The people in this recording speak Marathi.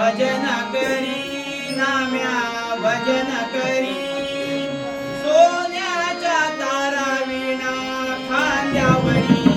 भजन करी नाम्या भजन करी. सोन्याच्या तारा विणा खांद्यावरी